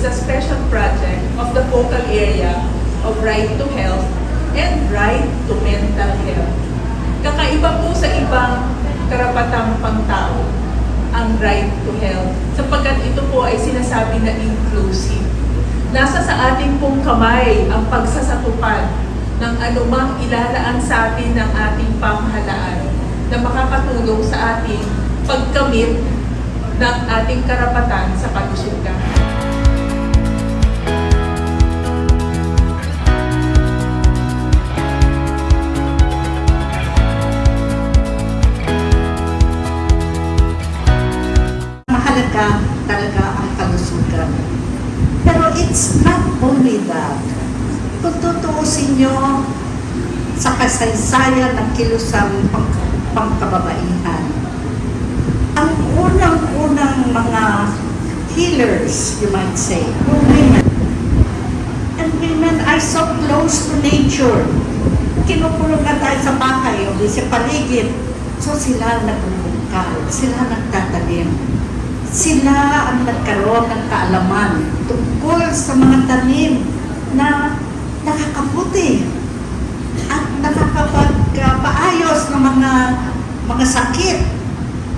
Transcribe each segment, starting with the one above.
is a special project of the focal area of right to health and right to mental health. Kakaiba po sa ibang karapatang pangtao ang right to health sapagkat ito po ay sinasabi na inclusive. Nasa sa ating pong kamay ang pagsasatupad ng anumang ilalaan sa atin ng ating pamahalaan na makakatulong sa ating pagkamit ng ating karapatan sa kalusugan. Mahalaga ang kalusugan. Pero it's not only that. Kung tutuusin nyo sa kasaysayan ng kilusang pang, pangkababaihan, ang unang-unang mga healers, you might say, women. And women are so close to nature. Kinukulong na tayo sa bahay o sa paligid. So sila nagbubungkal, sila nagtatanim. Sila ang nagkaroon ng kaalaman tungkol sa mga tanim na nakakabuti at nakakapagpaayos ng mga mga sakit.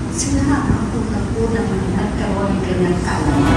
Sila ang unang-unang nagkaroon ng kanyang kaalaman.